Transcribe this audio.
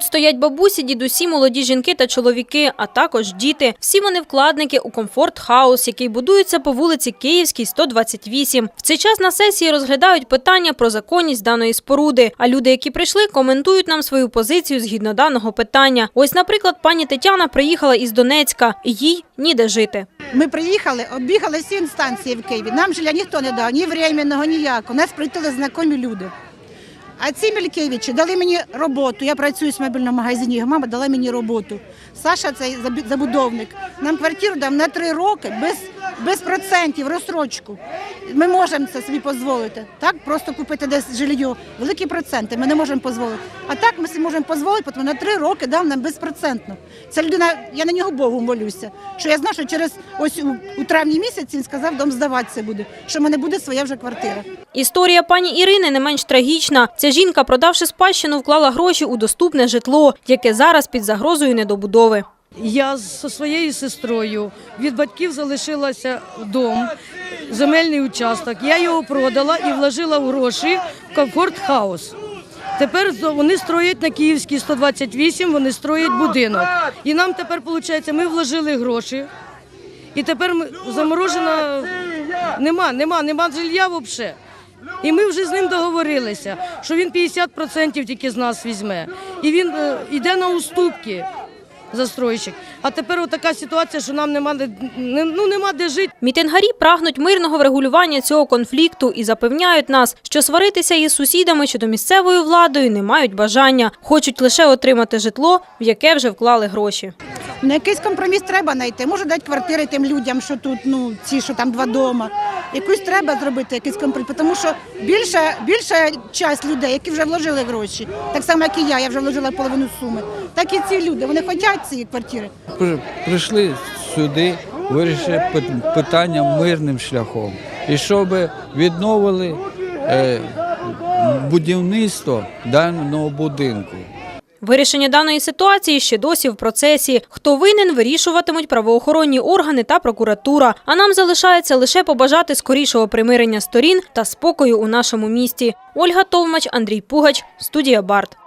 Тут стоять бабусі, дідусі, молоді жінки та чоловіки, а також діти. Всі вони вкладники у комфорт хаус, який будується по вулиці Київській, 128. В цей час на сесії розглядають питання про законність даної споруди. А люди, які прийшли, коментують нам свою позицію згідно даного питання. Ось, наприклад, пані Тетяна приїхала із Донецька, їй ніде жити. Ми приїхали, оббігали всі інстанції в Києві. Нам жилья ніхто не дав, ні временного, ніякого. Нас прийняли знайомі люди. А ці Мількевичі дали мені роботу. Я працюю в мобільному магазині. Його мама дала мені роботу. Саша, цей забудовник, нам квартиру дав на три роки без, без процентів розсрочку. Ми можемо це собі дозволити. Так, просто купити десь жилье. Великі проценти ми не можемо дозволити. А так ми собі можемо дозволити, тому на три роки дав нам безпроцентно. Ця людина, я на нього Богу молюся. Що я знаю, що через ось у, у травні місяці він сказав, дом здаватися буде, що в мене буде своя вже квартира. Історія пані Ірини не менш трагічна. Ця жінка, продавши спадщину, вклала гроші у доступне житло, яке зараз під загрозою недобудови. Я зі своєю сестрою від батьків залишилася дом, земельний участок. Я його продала і вложила в гроші в комфорт хаус. Тепер вони строять на Київській 128, вони строять будинок. І нам тепер, виходить, ми вложили гроші. І тепер заморожена нема, нема, нема жилья взагалі. І ми вже з ним договорилися, що він 50% тільки з нас візьме. І він е, йде на уступки застройщик. А тепер така ситуація, що нам нема де не- ну нема де жити. Мітингарі прагнуть мирного врегулювання цього конфлікту і запевняють нас, що сваритися із сусідами чи до місцевою владою не мають бажання, хочуть лише отримати житло, в яке вже вклали гроші. На якийсь компроміс треба знайти. Може дати квартири тим людям, що тут, ну ці, що там два дома. Якусь треба зробити, якийсь компроміс, тому що більша, більша часть людей, які вже вложили гроші, так само, як і я, я вже вложила половину суми, так і ці люди, вони хочуть ці квартири. Прийшли сюди вирішити пит- питання мирним шляхом. І щоб відновили е, будівництво даного будинку. Вирішення даної ситуації ще досі в процесі. Хто винен, вирішуватимуть правоохоронні органи та прокуратура. А нам залишається лише побажати скорішого примирення сторін та спокою у нашому місті. Ольга Товмач, Андрій Пугач, студія Барт.